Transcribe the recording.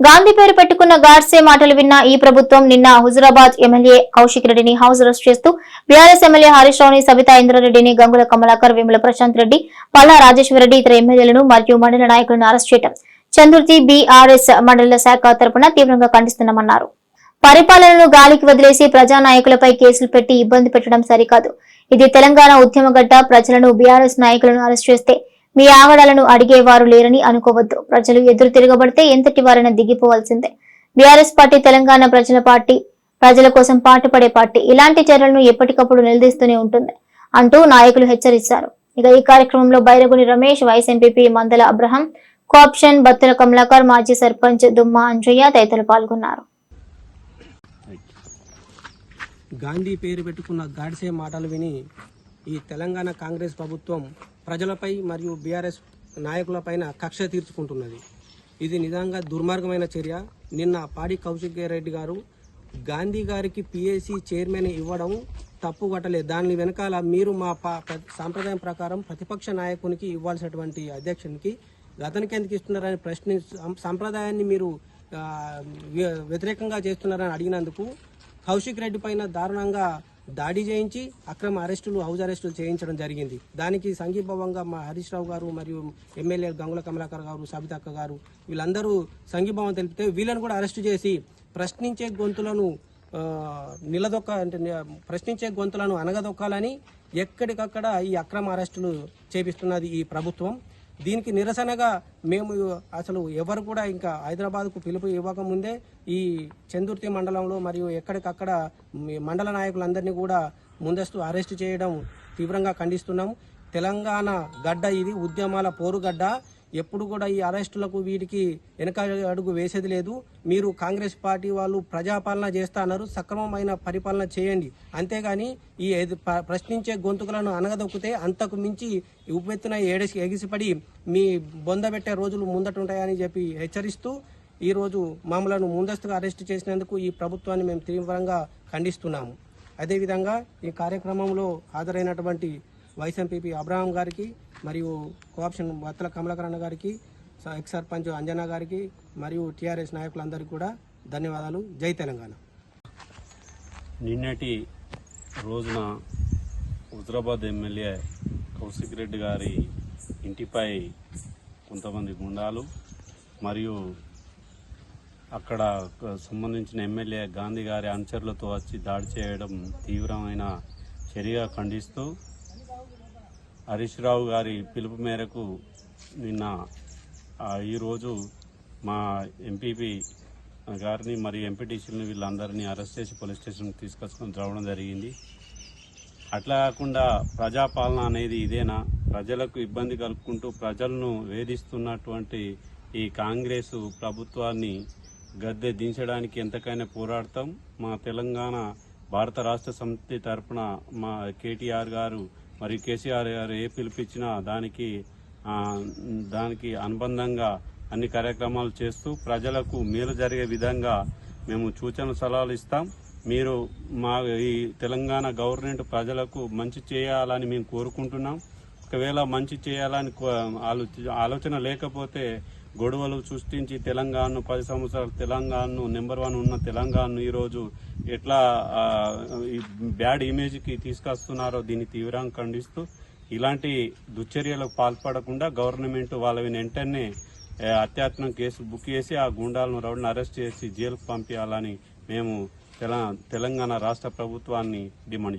గాంధీ పేరు పెట్టుకున్న గాడ్సే మాటలు విన్న ఈ ప్రభుత్వం నిన్న హుజురాబాద్ ఎమ్మెల్యే కౌశిక్ రెడ్డిని హౌస్ అరెస్ట్ చేస్తూ బీఆర్ఎస్ ఎమ్మెల్యే హరీష్ రావుని సబితా ఇంద్రారెడ్డిని గంగుల కమలాకర్ వేముల ప్రశాంత్ రెడ్డి పల్లా రెడ్డి ఇతర ఎమ్మెల్యేలను మరియు మండల నాయకులను అరెస్ట్ చేయడం చంద్రుతి బీఆర్ఎస్ మండల శాఖ తరపున తీవ్రంగా ఖండిస్తున్నామన్నారు. పరిపాలనను గాలికి వదిలేసి ప్రజానాయకులపై కేసులు పెట్టి ఇబ్బంది పెట్టడం సరికాదు. ఇది తెలంగాణ ఉద్యమగడ్డ ప్రజలను బీఆర్ఎస్ నాయకులను అరెస్ట్ చేస్తే మీ ఆగడాలను అడిగేవారు లేరని అనుకోవద్దు. ప్రజలు ఎదురు తిరగబడితే ఎంతటి వారైనా దిగిపోవాల్సిందే. బీఆర్ఎస్ పార్టీ తెలంగాణ ప్రజల పార్టీ ప్రజల కోసం పాటుపడే పార్టీ. ఇలాంటి చర్యలను ఎప్పటికప్పుడు నిలదీస్తూనే ఉంటుంది అంటూ నాయకులు హెచ్చరించారు ఇక ఈ కార్యక్రమంలో Bairaguni Ramesh vice MPP Mandala Abraham cooption Battula Kamalakar మాజీ సర్పంచ్ దుమ్మా అంజయ్య తదితరులు పాల్గొన్నారు. గాంధీ పేరు పెట్టుకున్న గాడ్సే మాటలు విని ఈ తెలంగాణ కాంగ్రెస్ ప్రభుత్వం ప్రజలపై మరియు బీఆర్ఎస్ నాయకులపైన కక్ష తీర్చుకుంటున్నది. ఇది నిజంగా దుర్మార్గమైన చర్య. నిన్న పాడి కౌశిక్ రెడ్డి గారు గాంధీ గారికి పిఏసీ చైర్మన్ ఇవ్వడం తప్పు పట్టలేదు. దాని వెనకాల మీరు మా సాంప్రదాయం ప్రకారం ప్రతిపక్ష నాయకునికి ఇవ్వాల్సినటువంటి అధ్యక్షునికి అతనికి ఎందుకు ఇస్తున్నారని ప్రశ్ని సాంప్రదాయాన్ని సంప్రదాయాన్ని మీరు వ్యతిరేకంగా చేస్తున్నారని అడిగినందుకు కౌశిక్ రెడ్డి పైన దారుణంగా దాడి చేయించి అక్రమ అరెస్టులు హౌస్ అరెస్టులు చేయించడం జరిగింది. దానికి సంఘీభావంగా మా హరీష్ రావు గారు మరియు ఎమ్మెల్యే గంగుల కమలాకర్ గారు సబితక్క గారు వీళ్ళందరూ సంఘీభావం తెలిపితే వీళ్ళని కూడా అరెస్టు చేసి ప్రశ్నించే గొంతులను నిలదొక్క అంటే ప్రశ్నించే గొంతులను అనగదొక్కాలని ఎక్కడికక్కడ ఈ అక్రమ అరెస్టులు చేపిస్తున్నది ఈ ప్రభుత్వం. దీనికి నిరసనగా మేము అసలు ఎవరు కూడా ఇంకా హైదరాబాద్కు పిలుపు ఇవ్వకముందే ఈ చందుర్తి మండలంలో మరియు ఎక్కడికక్కడ మండల నాయకులందరినీ కూడా ముందస్తు అరెస్ట్ చేయడం తీవ్రంగా ఖండిస్తున్నాం తెలంగాణ గడ్డ ఇది ఉద్యమాల పోరుగడ్డ. ఎప్పుడు కూడా ఈ అరెస్టులకు వీటికి వెనక అడుగు వేసేది లేదు. మీరు కాంగ్రెస్ పార్టీ వాళ్ళు ప్రజాపాలన చేస్తా అన్నారు సక్రమమైన పరిపాలన చేయండి. అంతేగాని ఈ ప్రశ్నించే గొంతుకులను అనగదొక్కితే అంతకు మించి ఉపెత్తున ఏడసి ఎగిసిపడి మీ బొందబెట్టే రోజులు ముందటుంటాయని చెప్పి హెచ్చరిస్తూ ఈరోజు మమ్మలను ముందస్తుగా అరెస్ట్ చేసినందుకు ఈ ప్రభుత్వాన్ని మేము తీవ్రంగా ఖండిస్తున్నాము. అదేవిధంగా ఈ కార్యక్రమంలో హాజరైనటువంటి వైస్ అబ్రహాం గారికి మరియు కోఆప్షన్ బత్తల కమలకరణ గారికి స- ఎక్స్ సర్పంచ్ అంజనా గారికి మరియు టీఆర్ఎస్ నాయకులందరికీ కూడా ధన్యవాదాలు. జై తెలంగాణ. నిన్నటి రోజున హుజరాబాద్ ఎమ్మెల్యే కౌశిక్ రెడ్డి గారి ఇంటిపై కొంతమంది గుండాలు మరియు అక్కడ సంబంధించిన ఎమ్మెల్యే గాంధీ గారి అనుచరులతో వచ్చి దాడి చేయడం తీవ్రమైన చర్యగా ఖండిస్తూ హరీష్ రావు గారి పిలుపు మేరకు నిన్న ఈరోజు మా ఎంపీపీ గారిని మరియు ఎంపీటీసీని వీళ్ళందరినీ అరెస్ట్ చేసి పోలీస్ స్టేషన్కి తీసుకొచ్చుకొని రావడం జరిగింది. అట్లా కాకుండా ప్రజాపాలన అనేది ఇదేనా? ప్రజలకు ఇబ్బంది కలుపుకుంటూ ప్రజలను వేధిస్తున్నటువంటి ఈ కాంగ్రెస్ ప్రభుత్వాన్ని గద్దె దించడానికి ఎంతకైనా పోరాడతాం. మా తెలంగాణ భారత రాష్ట్ర సమితి తరఫున మా కేటీఆర్ గారు మరి కేసీఆర్ గారు ఏ పిలిపించినా దానికి దానికి అనుబంధంగా అన్ని కార్యక్రమాలు చేస్తూ ప్రజలకు మేలు జరిగే విధంగా మేము సూచన సలహాలు ఇస్తాం. మీరు మా ఈ తెలంగాణ గవర్నమెంట్ ప్రజలకు మంచి చేయాలని మేము కోరుకుంటున్నాం. ఒకవేళ మంచి చేయాలని కో- ఆలోచన లేకపోతే గొడవలు సృష్టించి తెలంగాణను పది సంవత్సరాలు తెలంగాణను నెంబర్ వన్ ఉన్న తెలంగాణను ఈరోజు ఎట్లా బ్యాడ్ ఇమేజ్కి తీసుకొస్తున్నారో దీన్ని తీవ్రంగా ఖండిస్తూ ఇలాంటి దుశ్చర్యలకు పాల్పడకుండా గవర్నమెంట్ వాళ్ళ వెంటనే అత్యాత్మం కేసు బుక్ చేసి ఆ గుండాలను రౌడ్ని అరెస్ట్ చేసి జైలుకు పంపించాలని మేము తెల- తెలంగాణ రాష్ట్ర ప్రభుత్వాన్ని డిమాండ్ చేస్తాం